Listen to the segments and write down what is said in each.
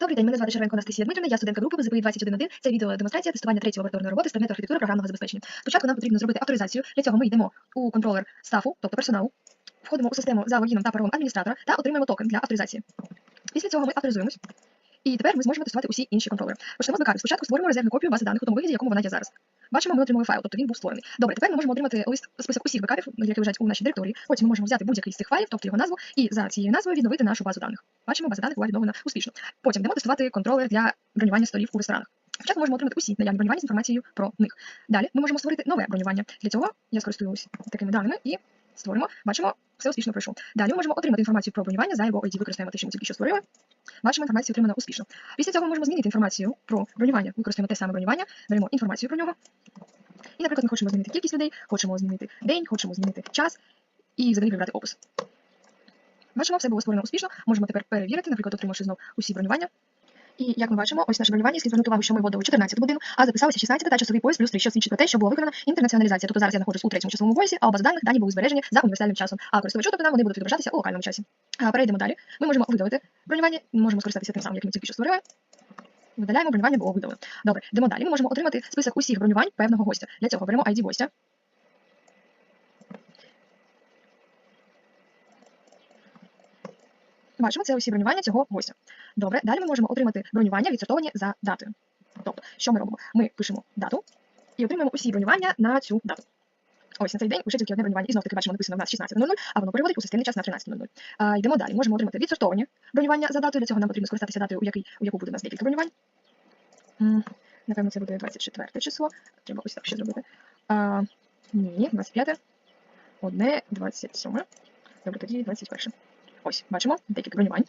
Добрий день, мене звати Шеренко Анастасія Дмитрівна, я студентка групи ВЗПІ 21.1. Це відеодемонстрація тестування третьої лабораторної роботи з предмету архітектури програмного забезпечення. Спочатку нам потрібно зробити авторизацію. Для цього ми йдемо у контролер стафу, тобто персоналу, входимо у систему за логіном та паролем адміністратора та отримуємо токен для авторизації. Після цього ми авторизуємось. І тепер ми зможемо тестувати усі інші контролери. Почнемо з бекапів. Спочатку створимо резервну копію бази даних у тому вигляді, якому вона є зараз. Бачимо, ми отримали файл, тобто він був створений. Добре, тепер ми можемо отримати лист список усіх бекапів, які лежать у нашій директорії. Потім ми можемо взяти будь-який з цих файлів, тобто його назву, і за цією назвою відновити нашу базу даних. Бачимо, база даних була відновлена успішно. Потім йдемо тестувати контролер для бронювання столів у ресторанах. Спочатку можемо отримати усі наявні бронювання з інформацією про них. Далі ми можемо створити нове бронювання. Для цього я скористуюсь такими даними і створимо. Бачимо, все успішно пройшов. Далі ми можемо отримати інформацію про бронювання за його ID. Використаємо те, що ми тільки що створили. Бачимо, інформацію отримано успішно. Після цього ми можемо змінити інформацію про бронювання. Використаємо те саме бронювання, беремо інформацію про нього. І, наприклад, ми хочемо змінити кількість людей, хочемо змінити день, хочемо змінити час і взагалі вибрати опис. Бачимо, все було створено успішно. Можемо тепер перевірити, наприклад, отримавши знов усі бронювання. І як ми бачимо, ось наше бронювання, слід звернути увагу, що ми вводили 14 годину, а записалося 16 та часовий пояс плюс 3, що свідчить про те, що була виконана інтернаціоналізація. Тобто зараз я знаходжусь у третьому часовому поясі, а у даних дані були збережені за універсальним часом. А користувачу, тобто нам вони будуть відображатися у локальному часі. А перейдемо далі. Ми можемо видалити бронювання, можемо скористатися тим самим, як ми тільки що створили. Видаляємо бронювання, було видалено. Добре, йдемо далі. Ми можемо отримати список усіх бронювань певного гостя. Для цього беремо ID гостя. Бачимо, це усі бронювання цього гостя. Добре, далі ми можемо отримати бронювання відсортовані за датою. Тобто, що ми робимо? Ми пишемо дату і отримуємо усі бронювання на цю дату. Ось на цей день вже тільки одне бронювання. І знов таки бачимо, написано в нас 16.00, а воно переводить у системний час на 13.00. А, йдемо далі. Можемо отримати відсортовані бронювання за датою. Для цього нам потрібно скористатися датою, у, якій, у яку буде у нас декілька бронювань. Напевно, це буде 24 число. Треба ось так ще зробити. А, ні, 25. Одне, 27. Добре, тоді 21. Ось, бачимо декілька бронювань.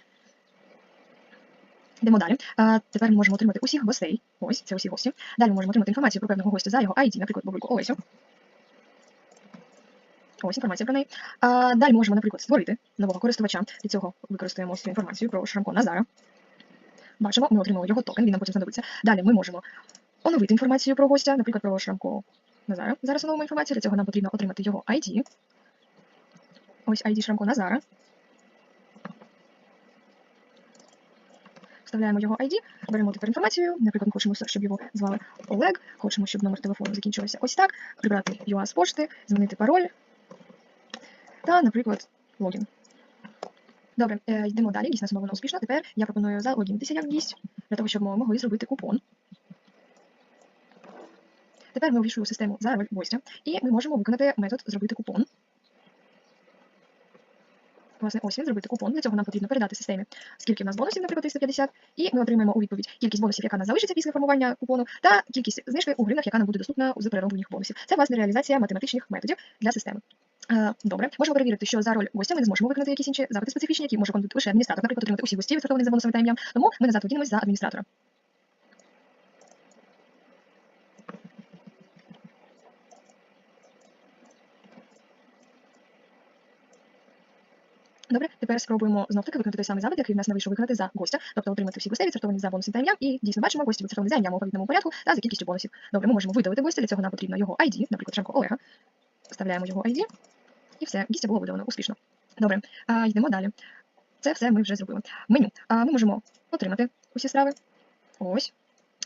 Йдемо далі. А, тепер ми можемо отримати усіх гостей. Ось, це усі гості. Далі ми можемо отримати інформацію про певного гостя за його ID, наприклад, бабульку Олесю. Ось інформація про неї. Далі можемо, наприклад, створити нового користувача. Для цього використаємо цю інформацію про Шрамко Назара. Бачимо, ми отримали його токен, він нам потім знадобиться. Далі ми можемо оновити інформацію про гостя, наприклад, про Шрамко Назара. Зараз оновимо інформацію. Для цього нам потрібно отримати його ID. Ось ID Шрамко Назара. Вставляємо його ID, беремо тепер інформацію. Наприклад, хочемо, щоб його звали Олег, хочемо, щоб номер телефону закінчився ось так, прибрати UA з пошти, змінити пароль та, наприклад, логін. Добре, е, йдемо далі. Нас знову успішно. Тепер я пропоную залогінитися як гість, для того, щоб ми могли зробити купон. Тепер ми увійшли у систему за гостя, і ми можемо виконати метод зробити купон. Власне, ось він зробити купон. Для цього нам потрібно передати системі, скільки в нас бонусів, наприклад, 350, і ми отримаємо у відповідь кількість бонусів, яка нас залишиться після формування купону, та кількість знижки у гривнах, яка нам буде доступна з перероблених бонусів. Це власне реалізація математичних методів для системи. Е, Добре, можемо перевірити, що за роль гостя ми не зможемо виконати якісь інші запити специфічні, які може виконати лише адміністратор, наприклад, отримати усі гості, відсортовані за бонусами та ім'ям. Тому ми назад за адміністратора. Добре, тепер спробуємо знов таки виконати той самий запит, який в нас не вийшов виконати за гостя, тобто отримати всі гостей, відсортовані за бонусами та ім'ям, і дійсно бачимо гості відсортовані за ім'ям у відповідному порядку та за кількістю бонусів. Добре, ми можемо видалити гостя, для цього нам потрібно його ID, наприклад, Шамко Олега. Вставляємо його ID, і все, гістя було видалено успішно. Добре, а, йдемо далі. Це все ми вже зробили. Меню. А, ми можемо отримати усі страви. Ось.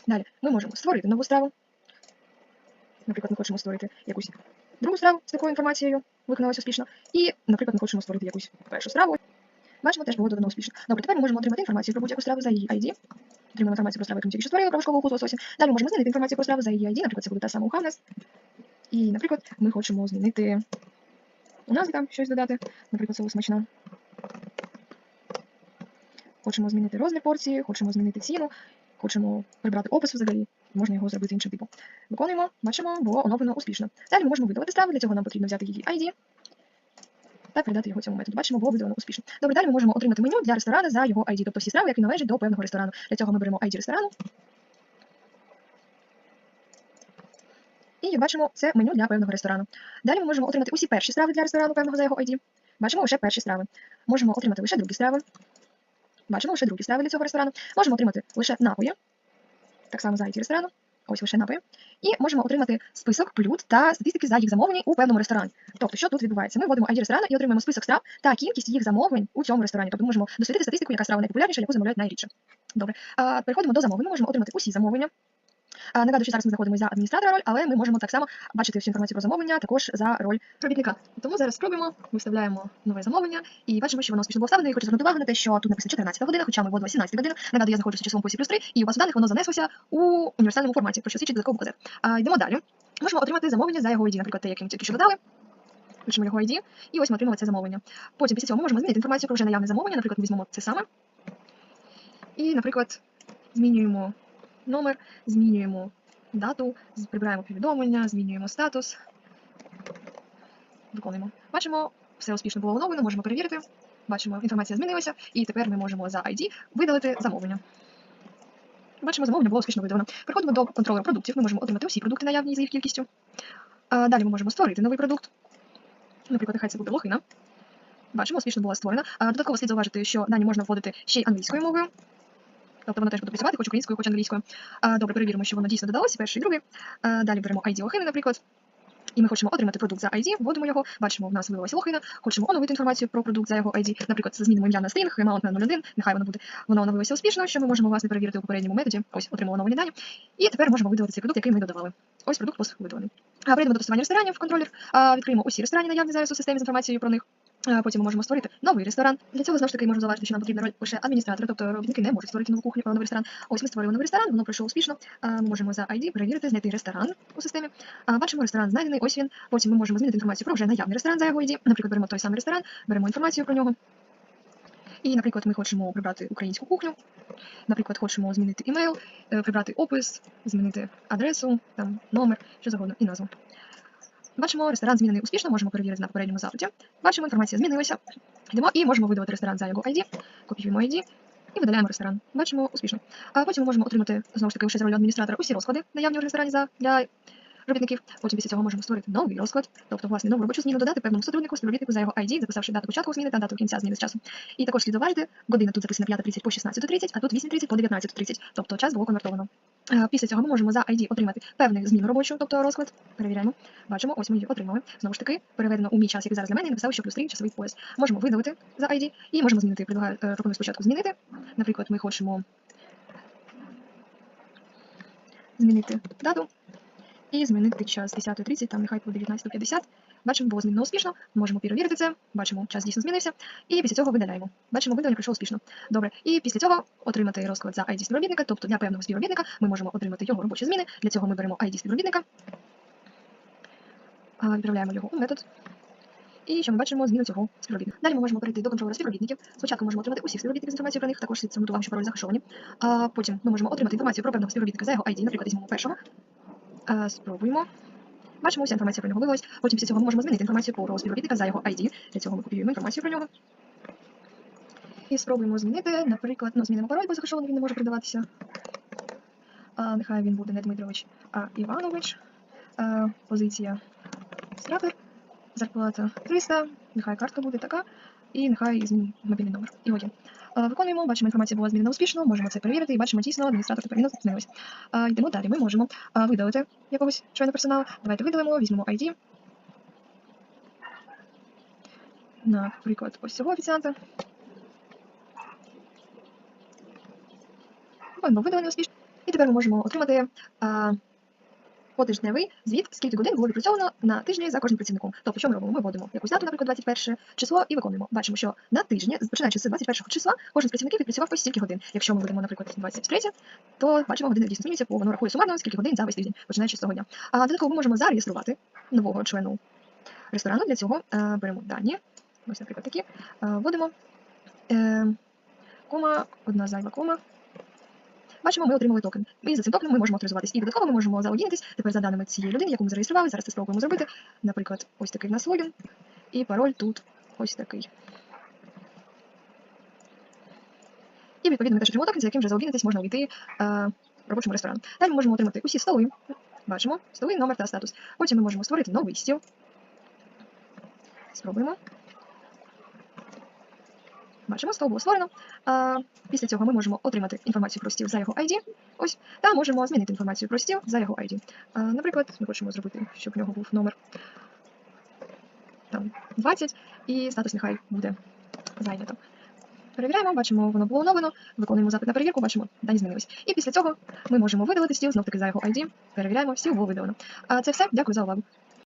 Далі ми можемо створити нову страву. Наприклад, ми хочемо створити якусь другу страву з такою інформацією, виконалась успішно. І, наприклад, ми хочемо створити якусь першу страву. Бачимо, теж було додано успішно. Добре, тепер ми можемо отримати інформацію про будь-яку страву за її ID. Отримаємо інформацію про страву, яку ми тільки що створили, про важкову вкусу лосося. Далі можемо змінити інформацію про страву за її ID, наприклад, це буде та сама уха в нас. І, наприклад, ми хочемо змінити у назві там щось додати, наприклад, соус смачна. Хочемо змінити розмір порції, хочемо змінити ціну, хочемо прибрати опис взагалі, можна його зробити іншим типом. Виконуємо, бачимо, було оновлено успішно. Далі ми можемо видалити страву, для цього нам потрібно взяти її ID та передати його цьому методу. Бачимо, було видалено успішно. Добре, далі ми можемо отримати меню для ресторану за його ID, тобто всі страви, які належать до певного ресторану. Для цього ми беремо ID ресторану. І бачимо, це меню для певного ресторану. Далі ми можемо отримати усі перші страви для ресторану певного за його ID. Бачимо лише перші страви. Можемо отримати лише другі страви. Бачимо лише другі страви для цього ресторану. Можемо отримати лише напої. Так само за ID ресторану. Ось лише напої. І можемо отримати список блюд та статистики за їх замовлення у певному ресторані. Тобто, що тут відбувається? Ми вводимо ID ресторану і отримуємо список страв та кількість їх замовлень у цьому ресторані. Тобто ми можемо дослідити статистику, яка страва найпопулярніша, яку замовляють найрідше. Добре. А, переходимо до замовлень. Ми можемо отримати усі замовлення. А, нагадую, що зараз ми знаходимося за адміністратора роль, але ми можемо так само бачити всю інформацію про замовлення також за роль робітника. Тому зараз спробуємо, виставляємо нове замовлення і бачимо, що воно успішно було вставлено. І хочу звернути увагу на те, що тут написано 14 година, хоча ми вводили 17 година. Нагадую, я знаходжуся в числовому поясі плюс 3, і у вас базу даних воно занеслося у універсальному форматі, про що свідчить додатковий показник. Йдемо далі. Можемо отримати замовлення за його ID, наприклад, те, яке ми тільки що додали. Пишемо його ID, і ось ми отримали це замовлення. Потім після цього ми можемо змінити інформацію про вже наявне замовлення. Наприклад, візьмемо це саме. І, наприклад, змінюємо номер, змінюємо дату, прибираємо повідомлення, змінюємо статус. Виконуємо. Бачимо, все успішно було оновлено, можемо перевірити. Бачимо, інформація змінилася, і тепер ми можемо за ID видалити замовлення. Бачимо, замовлення було успішно видалено. Переходимо до контролера продуктів. Ми можемо отримати усі продукти наявні за їх кількістю. Далі ми можемо створити новий продукт. Наприклад, нехай це буде лохина. Бачимо, успішно була створена. Додатково слід зауважити, що дані можна вводити ще й англійською мовою. Тобто воно теж буде працювати, хоч українською, хоч англійською. А, добре, перевіримо, що воно дійсно додалося, перший і другий. А, далі беремо ID лохини, наприклад. І ми хочемо отримати продукт за ID, вводимо його, бачимо, в нас виявилася лохина, хочемо оновити інформацію про продукт за його ID, наприклад, змінимо ім'я на стрінг, amount на 01, нехай воно буде, воно оновилося успішно, що ми можемо власне перевірити у попередньому методі. Ось отримали оновлені дані. І тепер можемо видалити цей продукт, який ми додавали. Ось продукт пост видалений. А перейдемо до тестування ресторанів в контролер. А, відкриємо усі ресторани наявні зараз у системі з інформацією про них. Потім ми можемо створити новий ресторан. Для цього знову ж таки можемо зауважити, що нам потрібна роль лише адміністратора, тобто робітники не можуть створити нову кухню, новий ресторан. Ось ми створили новий ресторан, воно пройшло успішно. Ми можемо за ID перевірити, знайти ресторан у системі. Бачимо, ресторан знайдений, ось він. Потім ми можемо змінити інформацію про вже наявний ресторан за його ID. Наприклад, беремо той самий ресторан, беремо інформацію про нього. І, наприклад, ми хочемо прибрати українську кухню. Наприклад, хочемо змінити імейл, е, прибрати опис, змінити адресу, там номер, що завгодно, і назву. Бачимо, ресторан змінений успішно, можемо перевірити на попередньому запиті. Бачимо, інформація змінилася. Йдемо і можемо видавати ресторан за його ID, копіюємо ID і видаляємо ресторан. Бачимо успішно. А потім ми можемо отримати знову ж таки лише з ролі адміністратора усі розклади наявні в ресторані за для робітників. Потім після цього можемо створити новий розклад, тобто власне нову робочу зміну додати певному сотруднику, співробітнику за його ID, записавши дату початку зміни та дату кінця зміни з часу. І також слід зауважити, година тут записана 5.30 по 16.30, а тут 8.30 по 19.30, тобто час було конвертовано. Е, Після цього ми можемо за ID отримати певну зміну робочу, тобто розклад. Перевіряємо. Бачимо, ось ми її отримали. Знову ж таки, переведено у мій час, який зараз для мене, і написав, що плюс 3 часовий пояс. Можемо видалити за ID і можемо змінити. Предлагаю, е, пропоную спочатку змінити. Наприклад, ми хочемо змінити дату і змінити час 10.30, там нехай по 19.50. Бачимо, було змінено успішно. Можемо перевірити це. Бачимо, час дійсно змінився. І після цього видаляємо. Бачимо, видалення пройшло успішно. Добре. І після цього отримати розклад за ID співробітника, тобто для певного співробітника ми можемо отримати його робочі зміни. Для цього ми беремо ID співробітника, відправляємо його у метод. І що ми бачимо зміну цього співробітника. Далі ми можемо перейти до контролера співробітників. Спочатку можемо отримати усіх співробітників з інформацією про них, також слід увагу, що паролі захищені. А потім ми можемо отримати інформацію про певного співробітника за його ID, наприклад, візьмемо першого. А, спробуємо. Бачимо, вся інформація про нього вивелась. Потім після цього ми можемо змінити інформацію про співробітника за його ID. Для цього ми копіюємо інформацію про нього. І спробуємо змінити, наприклад, ну, змінимо пароль, бо захищений він не може передаватися. А, нехай він буде не Дмитрович, а Іванович. А, позиція страпер. Зарплата 300, нехай картка буде така, і нехай змінимо мобільний номер. І годі. А, Виконуємо, бачимо, інформація була змінена успішно, можемо це перевірити і бачимо дійсно, адміністратор тепер не змінилось. Йдемо далі. Ми можемо видалити якогось члена персоналу. Давайте видалимо, візьмемо ID. Наприклад, ось цього офіціанта. Воно видалено успішно. І тепер ми можемо отримати потижневий звіт, скільки годин було відпрацьовано на тижні за кожним працівником. Тобто, що ми робимо? Ми вводимо якусь дату, наприклад, 21 число, і виконуємо. Бачимо, що на тижні, починаючи з 21 числа, кожен з працівників відпрацював ось стільки годин. Якщо ми будемо, наприклад, 23, то бачимо години дійсно змінюються, бо воно рахує сумарно, скільки годин за весь тиждень, починаючи з того дня. А додатково ми можемо зареєструвати нового члену ресторану. Для цього е, беремо дані, ось, наприклад, такі, е, вводимо е, кома, одна зайва кома. Бачимо, ми отримали токен. І за цим токеном ми можемо авторизуватись. І додатково ми можемо залогінитись тепер за даними цієї людини, яку ми зареєстрували. Зараз це спробуємо зробити. Наприклад, ось такий в нас логін. І пароль тут ось такий. І відповідно ми теж отримали токен, за яким вже залогінитись можна увійти е, в робочому ресторану. Далі ми можемо отримати усі столи. Бачимо, столи, номер та статус. Потім ми можемо створити новий стіл. Спробуємо. Бачимо, стол було створено. Після цього ми можемо отримати інформацію про стіл за його ID. Ось, та можемо змінити інформацію про стіл за його ID. Наприклад, ми хочемо зробити, щоб в нього був номер там 20, і статус нехай буде зайнято. Перевіряємо, бачимо, воно було оновлено, виконуємо запит на перевірку, бачимо, дані змінились. І після цього ми можемо видалити стіл знов таки за його ID. Перевіряємо, стіл було видалено. А це все. Дякую за увагу.